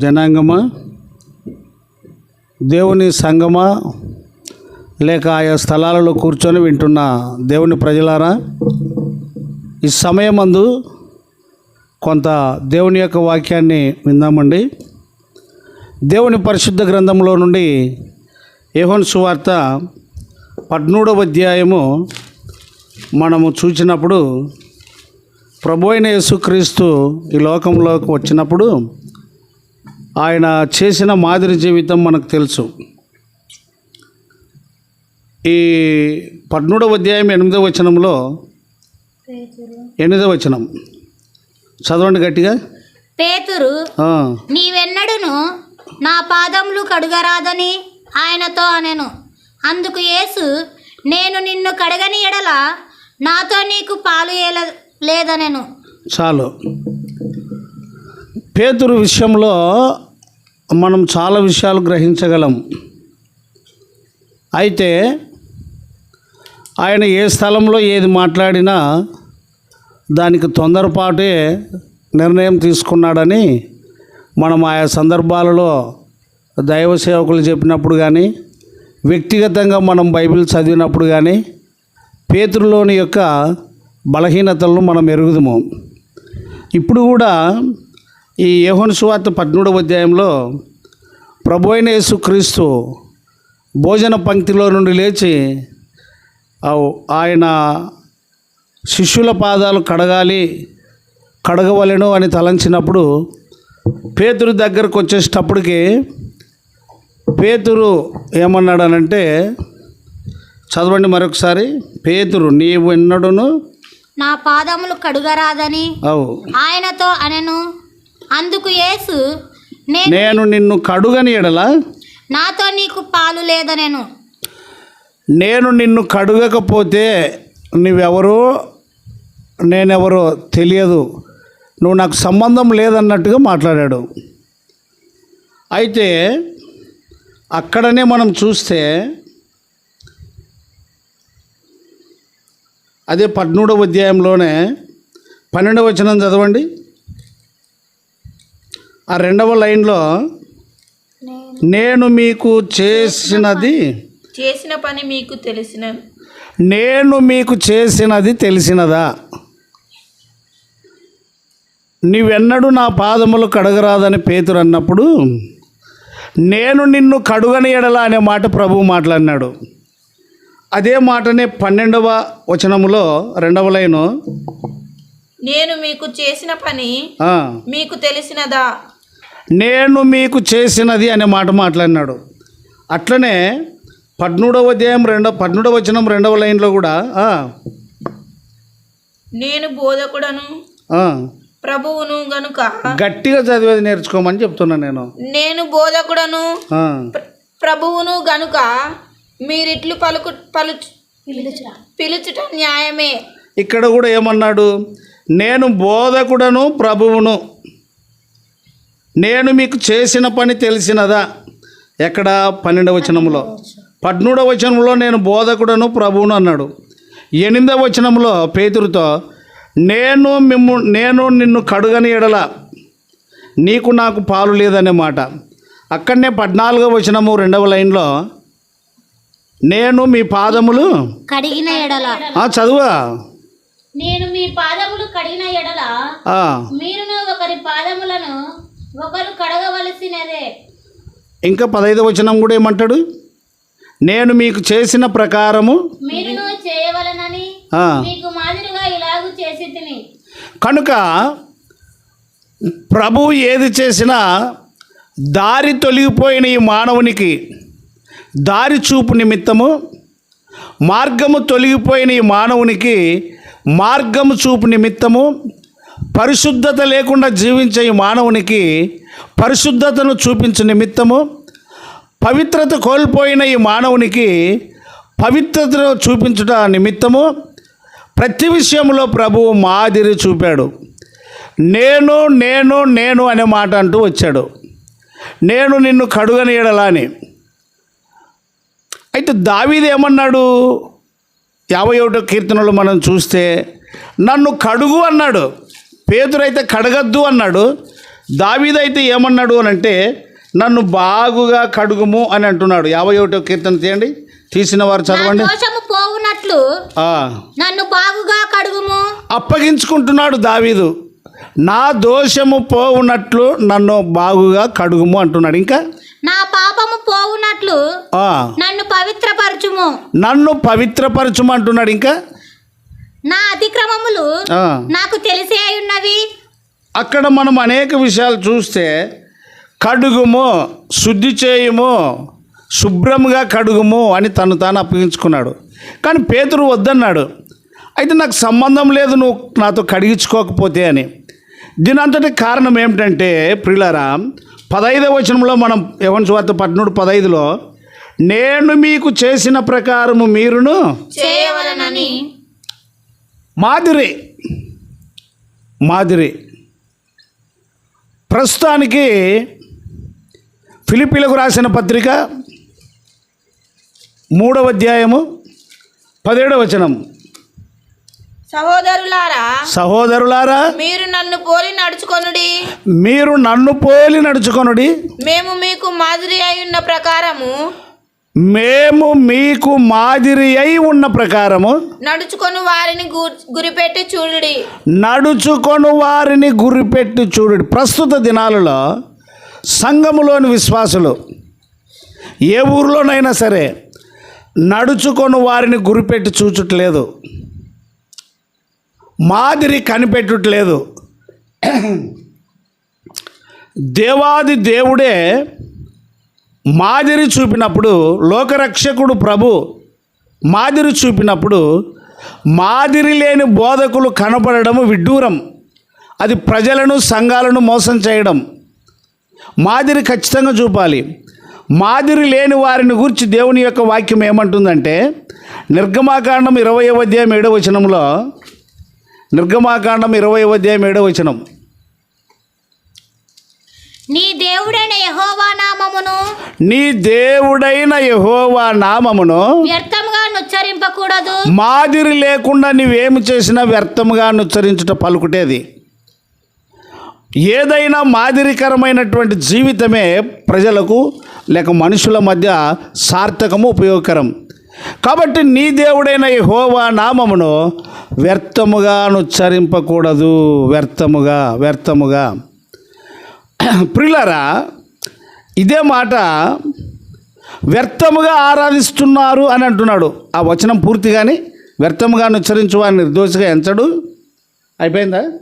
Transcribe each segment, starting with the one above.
జనాంగమా? దేవుని సంగమా? లేక ఆయా స్థలాలలో కూర్చొని వింటున్న దేవుని ప్రజలారా ఈ సమయమందు కొంత దేవుని యొక్క వాక్యాన్ని విందామండి. దేవుని పరిశుద్ధ గ్రంథంలో నుండి యహోన్ సువార్త పద్మూడవ అధ్యాయము మనము చూసినప్పుడు ప్రభు అయిన యేసుక్రీస్తు ఈ లోకంలోకి వచ్చినప్పుడు ఆయన చేసిన మాదిరి జీవితం మనకు తెలుసు. ఈ పద్మూడవ అధ్యాయం ఎనిమిదవ వచనంలో ఎనిమిదవ వచనం. చదవండి గట్టిగా. పేతురు నీవెన్నడును? నా పాదములు కడుగరాదని ఆయనతో అనెను. అందుకు యేసు నేను నిన్ను కడగని ఎడల నాతో నీకు పాలు ఏల లేదనెను. చాలు. పేతురు విషయంలో మనం చాలా విషయాలు గ్రహించగలం. అయితే ఆయన ఏ స్థలంలో ఏది మాట్లాడినా దానికి తొందరపాటే నిర్ణయం తీసుకున్నాడని మనం ఆయా సందర్భాలలో దైవ సేవకులు చెప్పినప్పుడు కానీ వ్యక్తిగతంగా మనం బైబిల్ చదివినప్పుడు కానీ పేతురులోని యొక్క బలహీనతలను మనం ఎరుగుదము. ఇప్పుడు కూడా ఈ యోహన్ సువార్త పద్మూడవ అధ్యాయంలో ప్రభు అయిన యేసుక్రీస్తు భోజన పంక్తిలో నుండి లేచి ఆయన శిష్యుల పాదాలు కడగాలి కడగవలెను అని తలంచినప్పుడు పేతురు దగ్గరకు వచ్చేటప్పటికి పేతురు ఏమన్నాడనంటే చదవండి మరొకసారి పేతురు నీవు ఎన్నడును? నా పాదములు కడుగరాదని అవు. ఆయనతో అనెను. అందుకు యేసు నేను నేను నిన్ను కడుగని ఎడల నాతో నీకు పాలు లేదనెను. నేను నిన్ను కడుగకపోతే నువ్వెవరో నేనెవరో తెలియదు. నువ్వు నాకు సంబంధం లేదన్నట్టుగా మాట్లాడాడు. అయితే అక్కడనే మనం చూస్తే అదే పద్మూడవ అధ్యాయంలోనే పన్నెండవ వచనం చదవండి. ఆ రెండవ లైన్లో నేను మీకు చేసినది చేసిన పని మీకు తెలిసిన నేను మీకు చేసినది తెలిసినదా? నీవెన్నడూ నా పాదములు కడగరాదని పేతురు అన్నప్పుడు నేను నిన్ను కడుగని ఎడల అనే మాట ప్రభువు మాట్లాడినాడు. అదే మాటనే పన్నెండవ వచనములో రెండవ లైను నేను మీకు చేసిన పని మీకు తెలిసినదా? నేను మీకు చేసినది అనే మాట మాట్లాడినాడు. అట్లనే పద్మూడవ అధ్యాయం రెండవ పద్మూడవ వచనం రెండవ లైన్లో కూడా ఆ, నేను బోధకుడను ఆ, ప్రభువును గనుక గట్టిగా చదివేది నేర్చుకోమని చెప్తున్నా నేను. నేను బోధకుడను ప్రభువును గనుక మీరిట్లు పలుకు పలు పిలుచుట న్యాయమే. ఇక్కడ కూడా ఏమన్నాడు? నేను బోధకుడను ప్రభువును. నేను మీకు చేసిన పని తెలిసినదా? ఎక్కడ? పన్నెండవ వచనంలో పద్మూడవ వచనంలో నేను బోధకుడను ప్రభువును అన్నాడు. ఎనిమిదవ వచనంలో పేతురుతో నేను మిమ్ము నేను నిన్ను కడుగని ఎడల నీకు నాకు పాలు లేదనే మాట. అక్కడనే పద్నాలుగవ వచనము రెండవ లైన్లో నేను మీ పాదములు కడిగిన ఎడల. చదువా? నేను మీ పాదములు కడిగిన ఎడల ఆ, మీరును ఒకరి పాదములను ఒకరు కడగవలసినదే. ఇంకా పదైదవ వచనం కూడా ఏమంటాడు? నేను మీకు చేసిన ప్రకారము మీరును చేయవలనని మీకు మాదిరిగా ఇలాగు చేసి కనుక ప్రభువు ఏది చేసినా దారి తొలగిపోయిన ఈ మానవునికి దారి చూపు నిమిత్తము మార్గము తొలగిపోయిన ఈ మానవునికి మార్గము చూపు నిమిత్తము పరిశుద్ధత లేకుండా జీవించే ఈ మానవునికి పరిశుద్ధతను చూపించు నిమిత్తము పవిత్రత కోల్పోయిన ఈ మానవునికి పవిత్రతను చూపించుట నిమిత్తము. ప్రతి విషయంలో ప్రభువు మాదిరి చూపాడు. నేను నేను నేను అనే మాట అంటూ వచ్చాడు. నేను నిన్ను కడుగనీయడలా అని అయితే దావీది ఏమన్నాడు? యాభై ఒకటో కీర్తనలు మనం చూస్తే నన్ను కడుగు అన్నాడు. పేతురైతే కడగద్దు అన్నాడు. దావీదైతే ఏమన్నాడు అని అంటే నన్ను బాగుగా కడుగుము అని అంటున్నాడు. యాభై ఒకటో కీర్తన తీయండి. తీసిన వారు చదవండి. దోషము పోవునట్లు నన్ను బాగుగా కడుగుము. అప్పగించుకుంటున్నాడు దావీదు. నా దోషము పోవునట్లు నన్ను బాగుగా కడుగుము అంటున్నాడు. ఇంకా? నా పాపము పోవునట్లు నన్ను పవిత్రపరచుము. నన్ను పవిత్రపరచుము అంటున్నాడు. ఇంకా? నా అతిక్రమములు నాకు తెలిసే ఉన్నవి అక్కడ మనం అనేక విషయాలు చూస్తే కడుగుము శుద్ధి చేయుము శుభ్రంగా కడుగుము అని తను తాను అప్పగించుకున్నాడు. కానీ పేతురు వద్దన్నాడు. అయితే నాకు సంబంధం లేదు నువ్వు నాతో కడిగించుకోకపోతే అని. దీని అంతటి కారణం ఏమిటంటే ప్రిలారా పదైదవ వచనంలో మనం యవన్ స్వార్థ పద్మూడు పదైదులో నేను మీకు చేసిన ప్రకారము మీరును చేయవలనని మాదిరి మాదిరి. ప్రస్తుతానికి ఫిలిపీలకు రాసిన పత్రిక మూడవ అధ్యాయము పదిహేడవ వచనం. సహోదరులారా సహోదరులారా మీరు నన్ను పోలి నడుచుకొనుడి. మీరు నన్ను పోలి నడుచుకొనుడి. మేము మీకు మాదిరి అయి ఉన్న ప్రకారము మేము మీకు మాదిరి అయి ఉన్న ప్రకారము నడుచుకొని వారిని గురిపెట్టి చూడుడి. నడుచుకొను వారిని గురిపెట్టి చూడు ప్రస్తుత దినాలలో సంఘములోని విశ్వాసులు ఏ ఊరిలోనైనా సరే నడుచుకొని వారిని గురిపెట్టి చూచుట్లేదు. మాదిరి కనిపెట్టుట్లేదు. దేవాది దేవుడే మాదిరి చూపినప్పుడు లోకరక్షకుడు ప్రభు మాదిరి చూపినప్పుడు మాదిరి లేని బోధకులు కనపడడం విడ్డూరం. అది ప్రజలను సంఘాలను మోసం చేయడం. మాదిరి ఖచ్చితంగా చూపాలి. మాదిరి లేని వారిని గురించి దేవుని యొక్క వాక్యం ఏమంటుందంటే నిర్గమాకాండం ఇరవై అధ్యాయం ఏడవ వచనంలో నిర్గమాకాండం ఇరవై అధ్యాయం ఏడవ వచనం. నీ దేవుడైన యహోవా నామమును నీ దేవుడైన యెహోవా నామమును వ్యర్థముగా నుచ్చరింపకూడదు. మాదిరి లేకుండా నీవేమి చేసినా వ్యర్థముగా నుచ్చరించుట పలుకుటేది. ఏదైనా మాదిరికరమైనటువంటి జీవితమే ప్రజలకు లేక మనుషుల మధ్య సార్థకము ఉపయోగకరం. కాబట్టి నీ దేవుడైన హోవా నామమును వ్యర్థముగా నుచ్చరింపకూడదు. వ్యర్థముగా వ్యర్థముగా. ప్రిలరా ఇదే మాట వ్యర్థముగా ఆరాధిస్తున్నారు అని అంటున్నాడు. ఆ వచనం పూర్తిగాని వ్యర్థముగా ఉచ్చరించు వారిని నిర్దోషిగా ఎంచడు. అయిపోయిందా?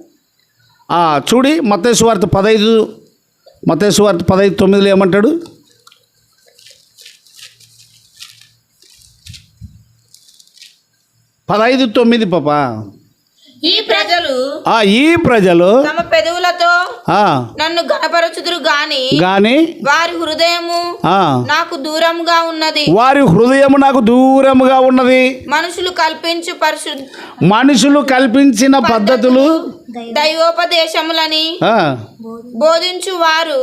ఆ, చూడి మతేశ్వార్త పదహైదు పదైదు పదహైదు పదైదు తొమ్మిదిలో ఏమంటాడు? పదైదు తొమ్మిది పాప. ఈ ప్రజలు ఆ, ఈ ప్రజలు తమ పెదవులతో ఆ, నన్ను గణపరచుదురు గాని గాని వారి హృదయము ఆ, నాకు దూరంగా ఉన్నది. వారి హృదయం నాకు దూరముగా ఉన్నది. మనుషులు కల్పించు పరిశుద్ధ మనుషులు కల్పించిన పద్ధతులు దైవోపదేశములని బోధించు వారు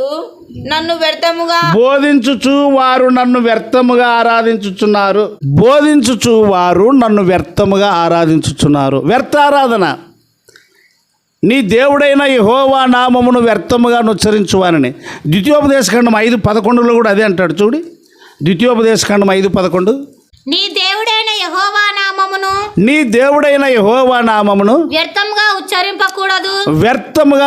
నన్ను వ్యర్థముగా బోధించుచు వారు నన్ను వ్యర్థముగా ఆరాధించుచున్నారు. బోధించుచు వారు నన్ను వ్యర్థముగా ఆరాధించుచున్నారు. వ్యర్థ ఆరాధన. నీ దేవుడైన యెహోవా నామమును వ్యర్థముగా నుచ్చరించువానని ద్వితీయోపదేశఖండం ఐదు పదకొండులో కూడా అదే అంటాడు. చూడు. ద్వితీయోపదేశఖండం ఐదు పదకొండు. నీ దేవుడైన యహోవా నామమును నీ దేవుడైన యెహోవా నామమును వ్యర్థముగా ఉచ్చరింపకూడదు. వ్యర్థముగా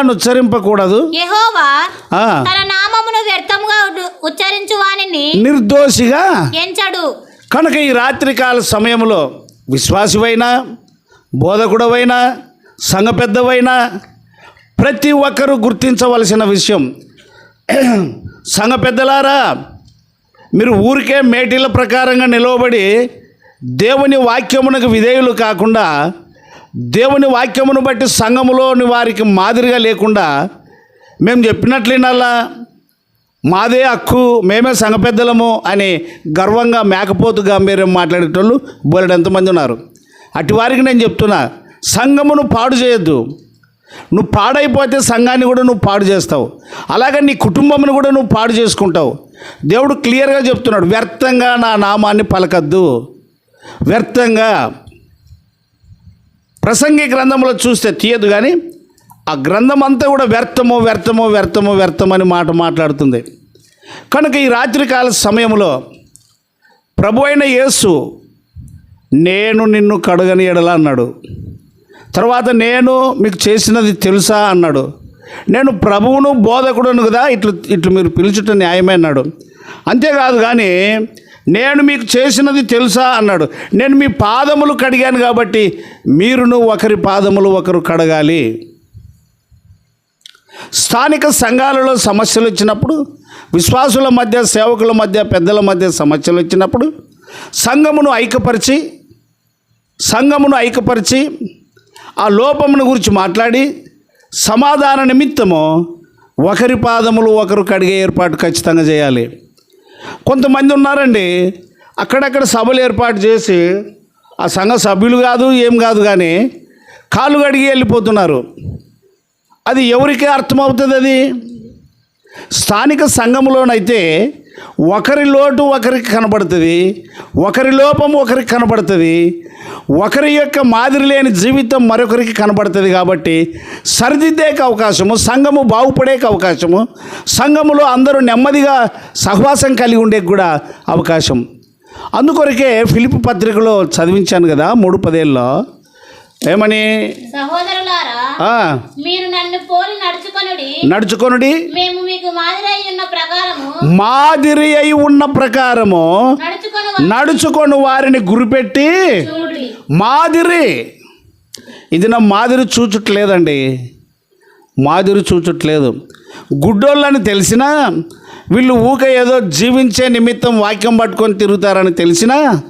యెహోవా ఆ, తన నామమును వ్యర్థముగా ఉచ్చరించు వానిని నిర్దోషిగా ఎంచడు. కనుక ఈ రాత్రికాల సమయంలో విశ్వాసివైనా బోధకుడవైనా సంఘ పెద్దవైనా ప్రతి ఒక్కరూ గుర్తించవలసిన విషయం. సంఘ పెద్దలారా మీరు ఊరికే మేటీల ప్రకారంగా నిలవబడి దేవుని వాక్యమునకు విధేయులు కాకుండా దేవుని వాక్యమును బట్టి సంఘములోని వారికి మాదిరిగా లేకుండా మేము చెప్పినట్లేనల్లా మాదే హక్కు మేమే సంఘ పెద్దలము అని గర్వంగా మేకపోతు గంభీర్యం మాట్లాడేటోళ్ళు బోలెడు ఎంతమంది ఉన్నారు. అటు వారికి నేను చెప్తున్నా సంఘమును పాడు చేయొద్దు. నువ్వు పాడైపోతే సంఘాన్ని కూడా నువ్వు పాడు చేస్తావు. అలాగే నీ కుటుంబంను కూడా నువ్వు పాడు చేసుకుంటావు. దేవుడు క్లియర్గా చెప్తున్నాడు వ్యర్థంగా నా నామాన్ని పలకద్దు. వ్యర్థంగా. ప్రసంగి గ్రంథంలో చూస్తే తీయదు కానీ ఆ గ్రంథం అంతా కూడా వ్యర్థమో వ్యర్థమో వ్యర్థమో వ్యర్థమని మాట మాట్లాడుతుంది. కనుక ఈ రాత్రికాల సమయంలో ప్రభు అయిన యేసు నేను నిన్ను కడగని ఎడలా అన్నాడు. తర్వాత నేను మీకు చేసినది తెలుసా అన్నాడు. నేను ప్రభువును బోధకుడును కదా ఇట్లు ఇట్లు మీరు పిలుచుట న్యాయమే అన్నాడు. అంతేకాదు కానీ నేను మీకు చేసినది తెలుసా అన్నాడు. నేను మీ పాదములు కడిగాను కాబట్టి మీరును ఒకరి పాదములు ఒకరు కడగాలి. స్థానిక సంఘాలలో సమస్యలు వచ్చినప్పుడు విశ్వాసుల మధ్య సేవకుల మధ్య పెద్దల మధ్య సమస్యలు వచ్చినప్పుడు సంఘమును ఐక్యపరిచి సంఘమును ఐక్యపరిచి ఆ లోపమును గురించి మాట్లాడి సమాధాన నిమిత్తము ఒకరి పాదములు ఒకరు కడిగే ఏర్పాటు ఖచ్చితంగా చేయాలి. కొంతమంది ఉన్నారండి అక్కడక్కడ సభలు ఏర్పాటు చేసి ఆ సంఘ సభ్యులు కాదు ఏం కాదు కానీ కాలు కడిగి వెళ్ళిపోతున్నారు. అది ఎవరికి అర్థమవుతుంది అది? స్థానిక సంఘంలోనైతే ఒకరి లోటు ఒకరికి కనబడుతుంది ఒకరి లోపం ఒకరికి కనబడుతుంది ఒకరి యొక్క మాదిరి లేని జీవితం మరొకరికి కనబడుతుంది కాబట్టి సరిదిద్దేక అవకాశము సంఘము బాగుపడేక అవకాశము సంఘములో అందరూ నెమ్మదిగా సహవాసం కలిగి ఉండే కూడా అవకాశం. అందుకొరకే ఫిలిప్ పత్రికలో చదివించాను కదా మూడు పదేళ్ళలో. ఏమని? మీరు నన్ను పోలి నడుచుకొనుడి. నడుచుకొనుడి. మేము మీకు మాదిరై ఉన్న ప్రకారము మాదిరి అయి ఉన్న ప్రకారము నడుచుకొని వారిని గురిపెట్టి మాదిరి. ఇది నా మాదిరి చూచుట్లేదండి. మాదిరి చూచుట్లేదు. గుడ్డోళ్ళని తెలిసినా వీళ్ళు ఊక ఏదో జీవించే నిమిత్తం వాక్యం పట్టుకొని తిరుగుతారని తెలిసినా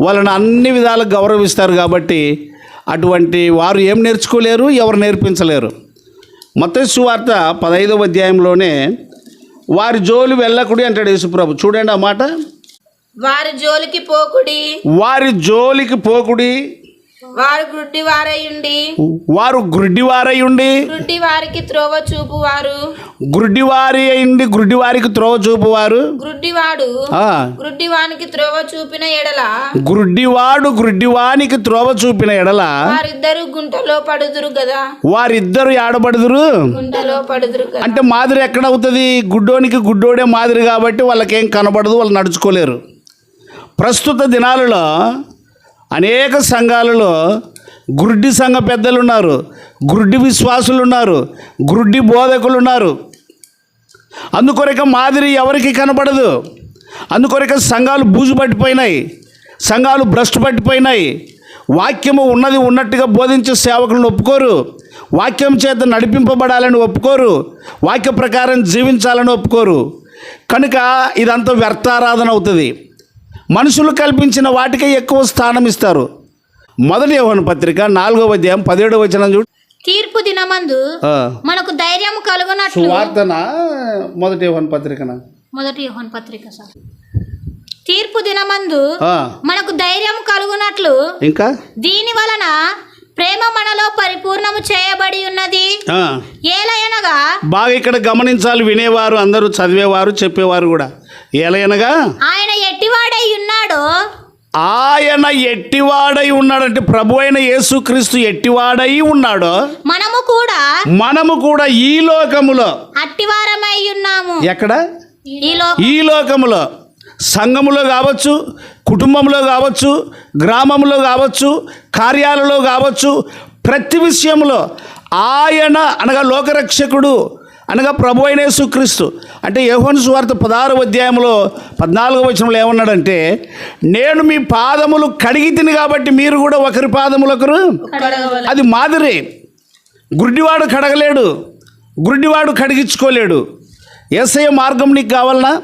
వాళ్ళని అన్ని విధాలుగా గౌరవిస్తారు కాబట్టి అటువంటి వారు ఏం నేర్చుకోలేరు ఎవరు నేర్పించలేరు. మత సువార్త పదహైదవ అధ్యాయంలోనే వారి జోలు వెళ్ళకుడి అంటాడు యేసుప్రభు. చూడండి ఆ మాట. వారి జోలికి పోకుడి. వారి జోలికి పోకుడి. వారు గుడ్డి వారయుండి వారు గుడ్డివారై ఉండి గుడ్డి వారికి త్రోవ చూపువారు. గుడ్డివారి అయింది గుడ్డివారికి త్రోవ చూపువారు. గ్రుడ్డివాడు ఆ, గ్రుడ్డివానికి త్రోవ చూపిన ఎడల. గుడ్డివాడు గుడ్డివానికి త్రోవ చూపిన ఎడల. వారిద్దరు గుంటలో పడుదురు కదా వారిద్దరు ఆడబడుదురు గుంటలో పడుదురు అంటే మాదిరి ఎక్కడవుతుంది? గుడ్డోనికి గుడ్డోడే మాదిరి కాబట్టి వాళ్ళకేం కనబడదు వాళ్ళు నడుచుకోలేరు. ప్రస్తుత దినాలలో అనేక సంఘాలలో గుడ్డి సంఘ పెద్దలు ఉన్నారు గుడ్డి విశ్వాసులు ఉన్నారు గుడ్డి బోధకులు ఉన్నారు అందుకొరక మాదిరి ఎవరికి కనబడదు. అందుకొరక సంఘాలు బూజు పట్టిపోయినాయి సంఘాలు భ్రష్టు పట్టిపోయినాయి. వాక్యము ఉన్నది ఉన్నట్టుగా బోధించే సేవకులను ఒప్పుకోరు. వాక్యం చేత నడిపింపబడాలని ఒప్పుకోరు. వాక్య ప్రకారం జీవించాలని ఒప్పుకోరు. కనుక ఇదంతా వ్యర్థారాధన అవుతుంది. మనుషులు కల్పించిన వాటికే ఎక్కువ స్థానం ఇస్తారు. మొదటి యోహన పత్రిక నాలుగవ అధ్యాయం పదిహేడవ వచనం చూడు. తీర్పు దినమందు. మనకు ధైర్యం కలుగునట్లు. సువార్తన? మొదటి యోహన పత్రికన? మొదటి యోహన్ పత్రిక సార్. తీర్పు దినమందు మనకు ధైర్యం కలుగునట్లు. ఇంకా? దీని వలన ప్రేమ మనలో పరిపూర్ణము చేయబడి ఉన్నది. ఏలయనగా బాగా ఇక్కడ గమనించాలి వినేవారు అందరూ చదివేవారు చెప్పేవారు కూడా. ఏలయనగా? ఆయన ఎట్టివాడై ఉన్నాడో? ఆయన ఎట్టివాడై ఉన్నాడంటే ప్రభు అయిన యేసుక్రీస్తు ఎట్టివాడై ఉన్నాడో? మనము కూడా మనము కూడా ఈ లోకములో అట్టివారమై ఉన్నాము. ఎక్కడ? ఈ లోకములో సంఘములో కావచ్చు కుటుంబంలో కావచ్చు గ్రామంలో కావచ్చు కార్యాలలో కావచ్చు ప్రతి విషయంలో ఆయన అనగా లోకరక్షకుడు అనగా ప్రభు అయిన యేసుక్రీస్తు. అంటే యోహోను సువార్త పదహారు అధ్యాయంలో పద్నాలుగో వచనంలో ఏమన్నాడంటే నేను మీ పాదములు కడిగి తిని కాబట్టి మీరు కూడా ఒకరి పాదములు ఒకరు అది మాదిరి. గుడ్డివాడు కడగలేడు గుడ్డివాడు కడిగించుకోలేడు. ఏసయ మార్గం నీకు కావాలనా?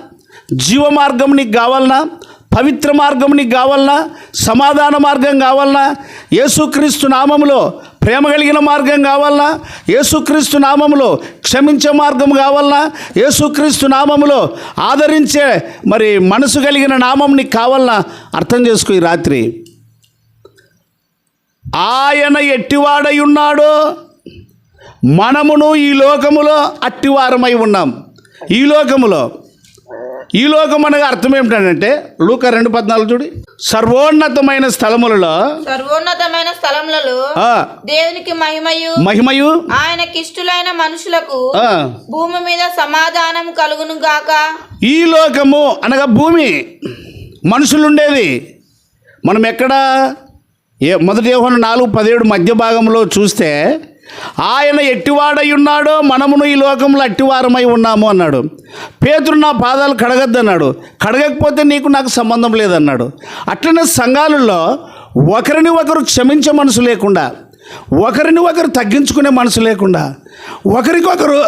జీవ మార్గం నీకు కావాలనా? పవిత్ర మార్గం నీకు కావాలనా? సమాధాన మార్గం కావాలనా? యేసుక్రీస్తు నామములో ప్రేమ కలిగిన మార్గం కావాలనా? యేసుక్రీస్తు నామంలో క్షమించే మార్గం కావాలనా? యేసుక్రీస్తు నామములో ఆదరించే మరి మనసు కలిగిన నామం నీకు కావాలనా? అర్థం చేసుకో ఈ రాత్రి. ఆయన ఎట్టివాడై ఉన్నాడో? మనమును ఈ లోకములో అట్టివారమై ఉన్నాం. ఈ లోకములో ఈ లోకం అనగా అర్థం ఏమిటంటే లూక రెండు పద్నాలుగు చూడి. సర్వోన్నతమైన స్థలములలో సర్వోన్నతమైన స్థలములలో దేవునికి మహిమయు మహిమయు ఆయనకిష్టులైన మనుషులకు ఆ, భూమి మీద సమాధానం కలుగును గాక. ఈ లోకము అనగా భూమి మనుషులు ఉండేది మనం ఎక్కడ ఏ మొదటి యోహన నాలుగు పదిహేడు మధ్య భాగంలో చూస్తే ఆయన ఎట్టివాడై ఉన్నాడో మనమును ఈ లోకంలో అట్టివారమై ఉన్నాము అన్నాడు. పేతురు నా పాదాలు కడగద్దన్నాడు. కడగకపోతే నీకు నాకు సంబంధం లేదన్నాడు. అట్లనే సంఘాలలో ఒకరిని ఒకరు క్షమించే మనసు లేకుండా ఒకరిని ఒకరు తగ్గించుకునే మనసు లేకుండా ఒకరికొకరు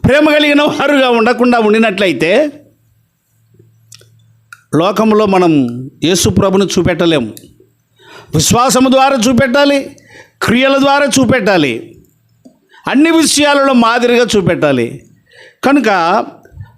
ప్రేమ కలిగిన వారుగా ఉండకుండా ఉండినట్లయితే లోకంలో మనం యేసు ప్రభుని చూపెట్టలేము. విశ్వాసము ద్వారా చూపెట్టాలి. క్రియల ద్వారా చూపెట్టాలి. అన్ని విషయాలలో మాదిరిగా చూపెట్టాలి. కనుక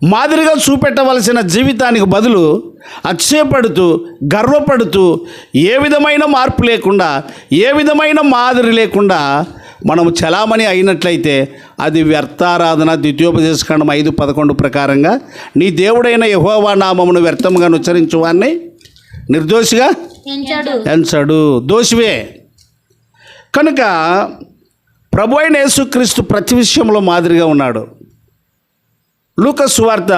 మాదిరిగా చూపెట్టవలసిన జీవితానికి బదులు అక్షయపడుతూ గర్వపడుతూ ఏ విధమైన మార్పు లేకుండా ఏ విధమైన మాదిరి లేకుండా మనము చలామణి అయినట్లయితే అది వ్యర్థారాధన ద్వితీయోపదేశకాండం ఐదు పదకొండు ప్రకారంగా నీ దేవుడైన యహోవా నామమును వ్యర్థముగా ఉచ్చరించు వాన్ని నిర్దోషిగా? ఎంచడు. దోషివే. కనుక ప్రభు అయిన యేసుక్రీస్తు ప్రతి విషయంలో మాదిరిగా ఉన్నాడు. లూకస్ సువార్త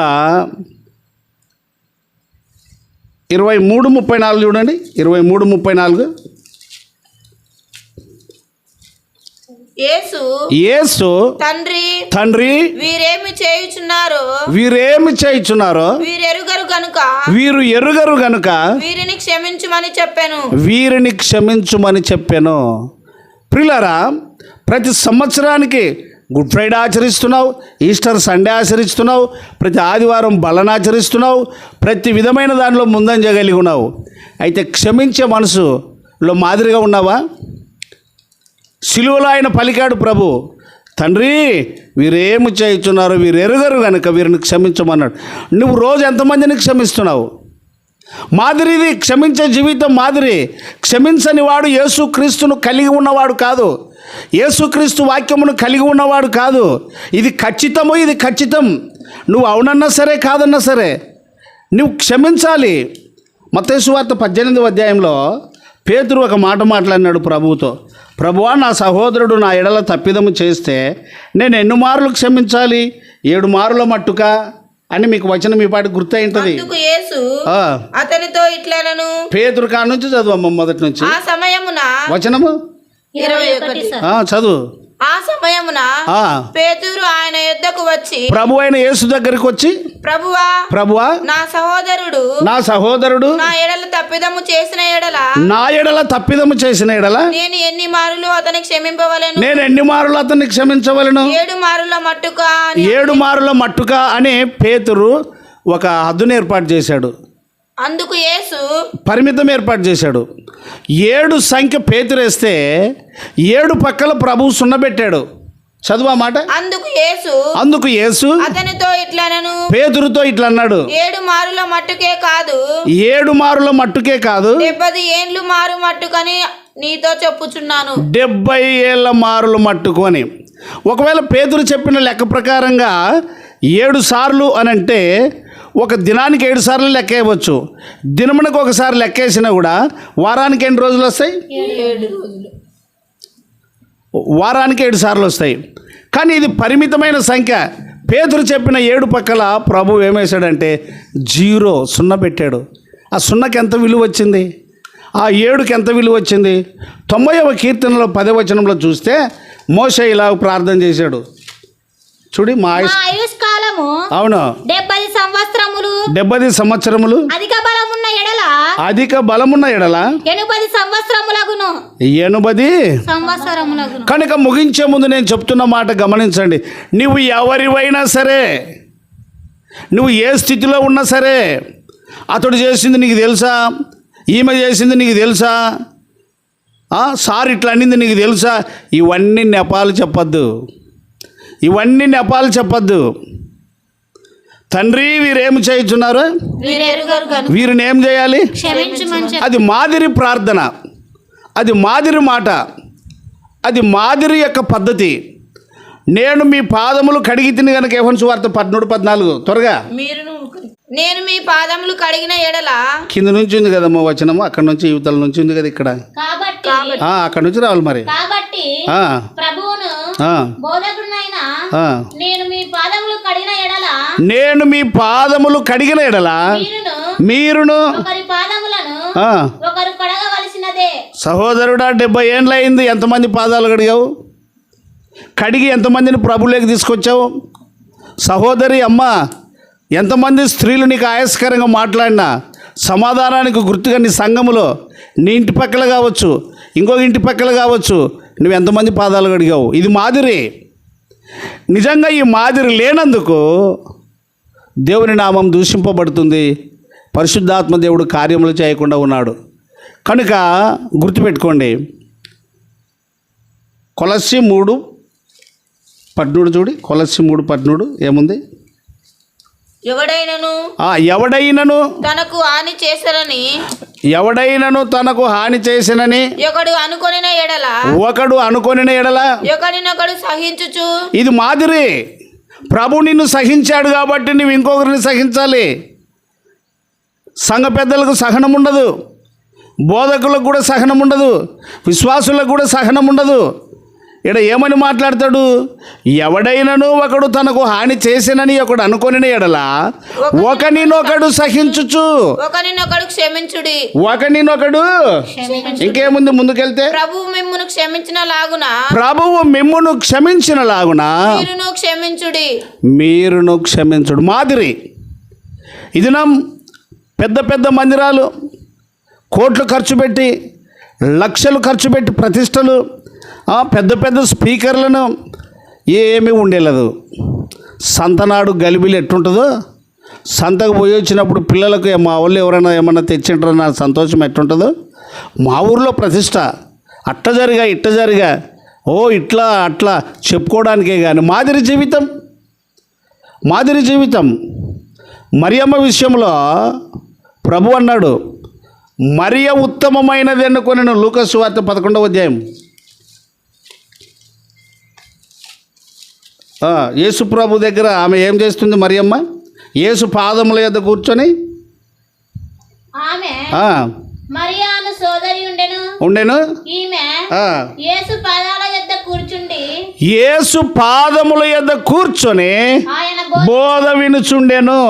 ఇరవై మూడు ముప్పై నాలుగు చూడండి. ఇరవై మూడు ముప్పై నాలుగు. యేసు తండ్రి తండ్రి వీరేమి చేయుచున్నారో? వీరేమి చేయుచున్నారో వీరెరుగరు గనుక? వీరు ఎరుగరు గనుక వీరిని క్షమించుమని చెప్పాను. వీరిని క్షమించుమని చెప్పాను. ప్రిలరా ప్రతి సంవత్సరానికి గుడ్ ఫ్రైడే ఆచరిస్తున్నావు ఈస్టర్ సండే ఆచరిస్తున్నావు ప్రతి ఆదివారం బలను ఆచరిస్తున్నావు ప్రతి విధమైన దానిలో ముందంజ కలిగి ఉన్నావు. అయితే క్షమించే మనసులో మాదిరిగా ఉన్నావా? సిలువలో ఆయన పలికాడు ప్రభు తండ్రి వీరేమి చేయుచున్నారు వీరు ఎరుగరు కనుక వీరిని క్షమించమన్నాడు. నువ్వు రోజు ఎంతమందిని క్షమిస్తున్నావు? మాదిరిది క్షమించే జీవితం మాదిరి. క్షమించని వాడు యేసుక్రీస్తును కలిగి ఉన్నవాడు కాదు. యేసుక్రీస్తు వాక్యమును కలిగి ఉన్నవాడు కాదు. ఇది ఖచ్చితము ఇది ఖచ్చితం. నువ్వు అవునన్నా సరే కాదన్నా సరే నువ్వు క్షమించాలి. మతేశ్వార్త పద్దెనిమిది అధ్యాయంలో పేతురు ఒక మాట మాట్లాడినాడు ప్రభువుతో. ప్రభువా నా సహోదరుడు నా ఎడల తప్పిదము చేస్తే నేను ఎన్ని మార్లు క్షమించాలి? ఏడు మారుల మట్టుక? అని మీకు వచనం మీ పాటి గుర్తయి ఉంటుంది అందుకు యేసు ఆ, అతనితో ఇట్లనను పేతురు కాడ నుంచి చదువమ్మ మొదటి నుంచి. ఆ సమయమున వచనము? ఇరవై చదువు. ఆ సమయమున పేతురు ఆయన యుద్ధకు వచ్చి ప్రభు అయిన యేసు దగ్గరికి వచ్చి ప్రభువా ప్రభువా నా సహోదరుడు నా సహోదరుడు నా ఎడల తప్పిదము చేసిన ఎడల నా ఎడల తప్పిదము చేసిన ఎడల నేను ఎన్ని మారులు అతని క్షమింపవలను? నేను ఎన్ని మారులు అతన్ని క్షమించవలను? ఏడు మారుల మట్టుగా అని ఏడు మారుల మట్టుగా అని పేతురు ఒక హద్దును ఏర్పాటు చేశాడు. అందుకు యేసు పరిమితం ఏర్పాటు చేశాడు. ఏడు సంఖ్య పేతురేస్తే ఏడు పక్కల ప్రభువు సున్నబెట్టాడు. చదువు మాట? అందుకు యేసు అందుకు యేసు అతనితో ఇట్లనను. పేతురుతో ఇట్లా అన్నాడు ఏడు మారుల మట్టుకే కాదు. ఏడు మారుల మట్టుకే కాదు. డెబ్బది ఏండ్లు మారు మట్టుకని నీతో చెప్పుచున్నాను. డెబ్బై ఏళ్ళ మారులు మట్టుకొని ఒకవేళ పేతురు చెప్పిన లెక్క ప్రకారంగా ఏడు సార్లు అని అంటే ఒక దినానికి ఏడు సార్లు లెక్క వేయవచ్చు దినమునకు ఒకసారి లెక్కేసినా కూడా వారానికి ఎన్ని రోజులు వస్తాయి? వారానికి ఏడు సార్లు వస్తాయి. కానీ ఇది పరిమితమైన సంఖ్య. పేతురు చెప్పిన ఏడు పక్కల ప్రభు ఏమేశాడంటే జీరో సున్నా పెట్టాడు. ఆ సున్నకి ఎంత విలువ వచ్చింది? ఆ ఏడుకి ఎంత విలువ వచ్చింది? తొంభైవ కీర్తనలో పదవచనంలో చూస్తే మోస ఇలా ప్రార్థన చేశాడు. చూడి మా ఆయుష్ కాలము అవును. డెబ్బై సంవత్సరములు డెబ్బై సంవత్సరములు. అధిక బలమున్న ఎడల అధిక బలమున్న ఎడల ఎనుపది సంవత్సరములగును. ఎనుబది సంవత్సరములగును. కనుక ముగించే ముందు నేను చెప్తున్న మాట గమనించండి. నువ్వు ఎవరివైనా సరే నువ్వు ఏ స్థితిలో ఉన్నా సరే అతడు చేసింది నీకు తెలుసా? ఈమె చేసింది నీకు తెలుసా? సార్ ఇట్లా అనింది నీకు తెలుసా? ఇవన్నీ నెపాలు చెప్పొద్దు. ఇవన్నీ నెపాలు చెప్పొద్దు. తండ్రి వీరేమి చేయుచున్నారు? వీరిని ఏం చేయాలి. అది మాదిరి ప్రార్థన. అది మాదిరి మాట. అది మాదిరి యొక్క పద్ధతి. నేను మీ పాదములు కడిగి తిని కనుక ఏమని వార్త పద్మూడు పద్నాలుగు. త్వరగా. నేను మీ పాదములు కడిగిన ఎడల కింద నుంచి ఉంది కదమ్మా వచనము అక్కడ నుంచి యువతల నుంచి ఉంది కదా ఇక్కడ. కాబట్టి ఆ, అక్కడ నుంచి రావాలి మరి. కాబట్టి ఆ, ప్రభువును ఆ, బోధకుడినైన ఆ. నేను మీ పాదములు కడిగిన ఎడల నేను మీ పాదములు కడిగిన ఎడలా మీరును మీరును ఒకరి పాదములను ఆ, ఒకరు కడగవలసినదే. సహోదరుడా డెబ్బై ఏండ్లు అయింది ఎంతమంది పాదాలు కడిగావు? కడిగి ఎంతమందిని ప్రభులోకి తీసుకొచ్చావు? సహోదరి అమ్మ ఎంతమంది స్త్రీలు నీకు ఆయాస్కరంగా మాట్లాడినా సమాధానానికి గుర్తుగా నీ సంఘములో నీ ఇంటి పక్కల కావచ్చు ఇంకొక ఇంటి పక్కల కావచ్చు నువ్వు ఎంతమంది పాదాలు కడిగావు? ఇది మాదిరి. నిజంగా ఈ మాదిరి లేనందుకు దేవుని నామం దూషింపబడుతుంది. పరిశుద్ధాత్మ దేవుడు కార్యములు చేయకుండా ఉన్నాడు. కనుక గుర్తుపెట్టుకోండి. కొలసి మూడు పద్నూడు చూడి. కొలసి మూడు పద్నూడు ఏముంది? ఎవడైనను? ఆ, ఎవడైనను? తనకు హాని చేశారని ఎవడైనను తనకు హాని చేసినని? ఒకడు అనుకొనిన ఎడల? ఒకడు అనుకొనిన ఎడల? ఒకడినొకడు సహించుచు? ఇది మాదిరి. ప్రభు నిన్ను సహించాడు కాబట్టి నువ్వు ఇంకొకరిని సహించాలి. సంఘ పెద్దలకు సహనం ఉండదు. బోధకులకు కూడా సహనం ఉండదు. విశ్వాసులకు కూడా సహనం ఉండదు. ఇక్కడ ఏమని మాట్లాడతాడు? ఎవడైనను ఒకడు తనకు హాని చేసినని ఒకడు అనుకొనిన ఎడల ఒకనినొకడు సహించుచు. ఒకరినొకడు క్షమించుడి. ఒకనినొకడు ఇంకేముంది ముందుకెళ్తే? ప్రభు మిమ్మును క్షమించిన లాగున ప్రభువు మిమ్మును క్షమించిన లాగున మీరును క్షమించుడి. మీరును క్షమించుడు. మాదిరి. ఇది నా పెద్ద పెద్ద మందిరాలు కోట్లు ఖర్చు పెట్టి లక్షలు ఖర్చు పెట్టి ప్రతిష్టలు పెద్ద పెద్ద స్పీకర్లను ఏమీ ఉండేలేదు. సంతనాడు గలిబిలు ఎట్టుంటుందో సంతకు పోయి వచ్చినప్పుడు పిల్లలకు మా వాళ్ళు ఎవరైనా ఏమన్నా తెచ్చింటారో నా సంతోషం ఎట్టుంటుందో మా ఊర్లో ప్రతిష్ట. అట్ట జరిగా ఇట్ట జరిగా. ఓ ఇట్లా అట్లా చెప్పుకోవడానికే కానీ మాదిరి జీవితం. మాదిరి జీవితం. మరియమ్మ విషయంలో ప్రభు అన్నాడు మరియ ఉత్తమమైనది అనుకుని లూకస్ వార్త పదకొండవ అధ్యాయం. ఆ, యేసు ప్రభు దగ్గర ఆమె ఏం చేస్తుంది మరియమ్మ? యేసు పాదముల యొద్ద కూర్చొని ఆమె ఆ, మరియాను సోదరి ఉండెను. ఉండెను? ఈమె ఆ, యేసు పాదాల యొద్ద కూర్చుండి యేసు పాదముల యొద్ద కూర్చొని బోధ వినుచుండెను.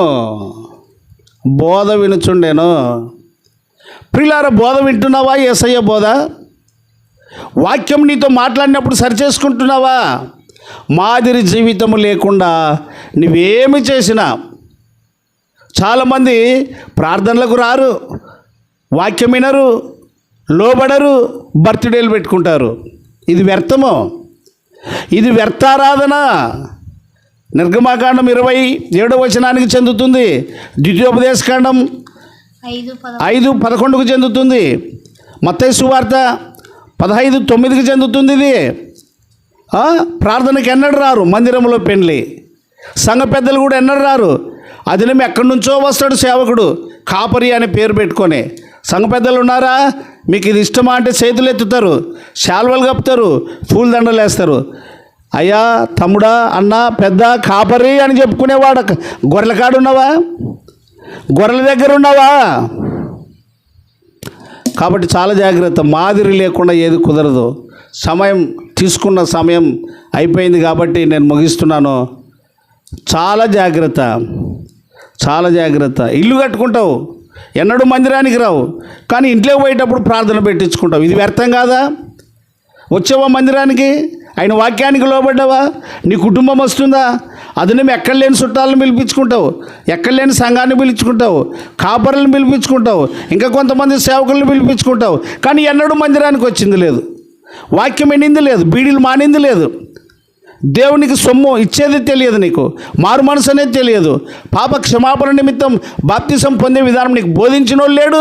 బోధ వినుచుండెను. ప్రిలార బోధ వింటున్నావా? ఏసయ్య బోధ? వాక్యం నీతో మాట్లాడినప్పుడు సరిచేసుకుంటున్నావా? మాదిరి జీవితము లేకుండా నువ్వేమి చేసినా చాలామంది ప్రార్థనలకు రారు వాక్యం వినరు లోబడరు బర్త్డేలు పెట్టుకుంటారు. ఇది వ్యర్థము. ఇది వ్యర్థారాధన. నిర్గమాకాండం ఇరవై ఏడవ వచనానికి చెందుతుంది. ద్వితీయోపదేశకాండం ఐదు పద ఐదు పదకొండుకు చెందుతుంది. మత్తయి సువార్త పదహైదు తొమ్మిదికి చెందుతుంది ఇది? ప్రార్థనకి ఎన్నడు రారు. మందిరంలో పెండ్లి. సంఘ పెద్దలు కూడా ఎన్నడు రారు. అదినం ఎక్కడి నుంచో వస్తాడు సేవకుడు. కాపరి అనే పేరు పెట్టుకొని. సంఘ పెద్దలు ఉన్నారా? మీకు ఇది ఇష్టమా అంటే చేతులు ఎత్తుతారు. శాల్వలు కప్పుతారు. పూలదండలు వేస్తారు. అయ్యా తమ్ముడా అన్న పెద్ద కాపరి అని చెప్పుకునేవాడు గొర్రెల కాడు ఉన్నావా? గొర్రెల దగ్గర ఉన్నావా? కాబట్టి చాలా జాగ్రత్త. మాదిరి లేకుండా ఏది కుదరదు. సమయం తీసుకున్న సమయం అయిపోయింది కాబట్టి నేను ముగిస్తున్నాను. చాలా జాగ్రత్త చాలా జాగ్రత్త. ఇల్లు కట్టుకుంటావు ఎన్నడూ మందిరానికి రావు కానీ ఇంట్లో పోయేటప్పుడు ప్రార్థన పెట్టించుకుంటావు. ఇది వ్యర్థం కాదా? వచ్చావా మందిరానికి? ఆయన వాక్యానికి లోబడ్డావా? నీ కుటుంబం వస్తుందా? అది నువ్వు ఎక్కడ లేని చుట్టాలను పిలిపించుకుంటావు ఎక్కడ లేని సంఘాన్ని పిలుచుకుంటావు కాపర్లను పిలిపించుకుంటావు ఇంకా కొంతమంది సేవకులను పిలిపించుకుంటావు కానీ ఎన్నడూ మందిరానికి వచ్చింది లేదు. వాక్యం ఎన్నింది లేదు బీడీలు మానింది లేదు. దేవునికి సొమ్ము ఇచ్చేది తెలియదు నీకు మారు మనసు అనేది తెలియదు. పాప క్షమాపణ నిమిత్తం బాప్తిసం పొందే విధానం నీకు బోధించినోడు లేడు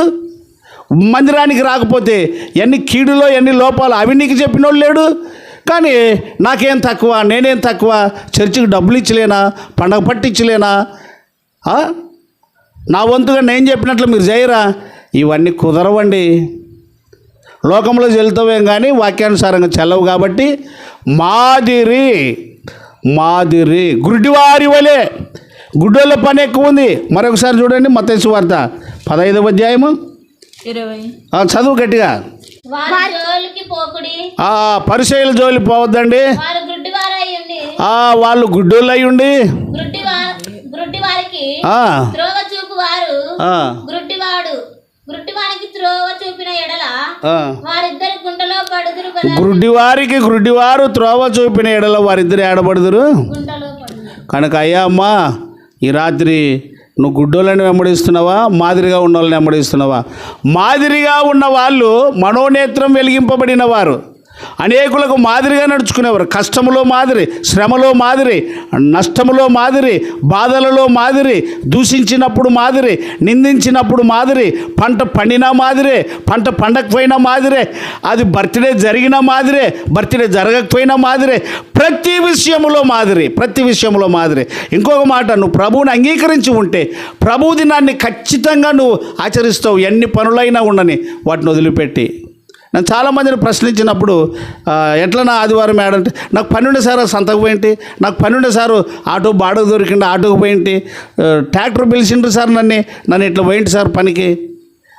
మందిరానికి రాకపోతే ఎన్ని కీడులో ఎన్ని లోపాలు అవి నీకు చెప్పినోడు లేడు. కానీ నాకేం తక్కువ నేనేం తక్కువ చర్చికి డబ్బులు ఇచ్చలేనా పండగ పట్టించలేనా? నా వంతుగా నేను చెప్పినట్లు మీరు చేయరా? ఇవన్నీ కుదరవండి. లోకంలో చెల్లుతావేం కానీ వాక్యానుసారంగా చెల్లవు కాబట్టి మాదిరి మాదిరి. గురుడివారి వలె గుడ్డోళ్ళ పని ఎక్కువ ఉంది. మరొకసారి చూడండి మతేసు వార్త పదహైదవ అధ్యాయము. చదువు గట్టిగా. వారి జోలికి పోకుడి. ఆ పరిచయల జోలి పోవద్దండి. వాళ్ళు గుడ్డోళ్ళు అయి ఉండి గుడ్డివాడు. గుడ్డివానికి త్రోవ చూపిన ఎడల ఆ. వారిద్దరు గుంటలో పడుదురు కదా. గుడ్డివారికి గుడ్డివారు త్రోవ చూపిన ఎడలో వారిద్దరు ఏడబడుదురు? కనుక అయ్యా అమ్మా ఈ రాత్రి నువ్వు గుడ్డోళ్ళని వెంబడిస్తున్నావా మాదిరిగా ఉన్న వాళ్ళని వెంబడిస్తున్నావా? మాదిరిగా ఉన్న వాళ్ళు మనోనేత్రం వెలిగింపబడిన వారు. అనేకులకు మాదిరిగా నడుచుకునేవారు. కష్టములో మాదిరి శ్రమలో మాదిరి నష్టములో మాదిరి బాధలలో మాదిరి దూషించినప్పుడు మాదిరి నిందించినప్పుడు మాదిరి పంట పండినా మాదిరే పంట పండకపోయినా మాదిరే అది బర్త్డే జరిగిన మాదిరే బర్త్డే జరగకపోయినా మాదిరే ప్రతి విషయంలో మాదిరి ప్రతి విషయంలో మాదిరి. ఇంకొక మాట నువ్వు ప్రభువుని అంగీకరించి ఉంటే ప్రభు దినాన్ని ఖచ్చితంగా నువ్వు ఆచరిస్తావు. ఎన్ని పనులైనా ఉండని వాటిని వదిలిపెట్టి నేను చాలామందిని ప్రశ్నించినప్పుడు ఆ, ఎట్లా నా ఆదివారం ఏడంటే నాకు పన్నెండు సార్లు సంతకు పోయింటి నాకు పన్నెండు సార్లు ఆటో బాడకు దొరికింది ఆటోకు పోయింటి ట్రాక్టర్ పిలిచిండ్రు సార్ నన్ను నన్ను ఇట్లా పోయింటి సార్ పనికి.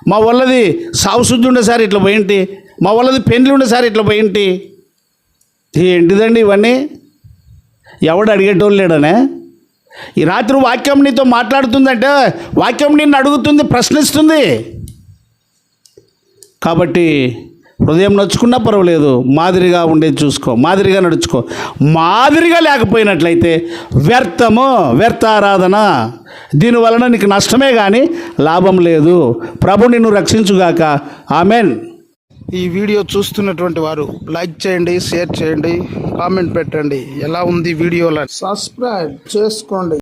మా వాళ్ళది సాగు శుద్ధి ఉండే సార్ ఇట్లా పోయింటి మా వాళ్ళది పెండ్లు ఉండే సార్ ఇట్లా పోయింటి. ఏంటిదండి ఇవన్నీ? ఎవడు అడిగేటోళ్ళు లేడనే? ఈ రాత్రి వాక్యం నీతో మాట్లాడుతుందంటే వాక్యం నిన్ను అడుగుతుంది ప్రశ్నిస్తుంది. కాబట్టి హృదయం నొచ్చుకున్నా పర్వాలేదు మాదిరిగా ఉండేది చూసుకో మాదిరిగా నడుచుకో. మాదిరిగా లేకపోయినట్లయితే వ్యర్థము వ్యర్థ ఆరాధన. దీనివలన నీకు నష్టమే కానీ లాభం లేదు. ప్రభు నిన్ను రక్షించుగాక. ఆమెన్. ఈ వీడియో చూస్తున్నటువంటి వారు లైక్ చేయండి షేర్ చేయండి కామెంట్ పెట్టండి. ఎలా ఉంది వీడియోలో సబ్స్క్రైబ్ చేసుకోండి.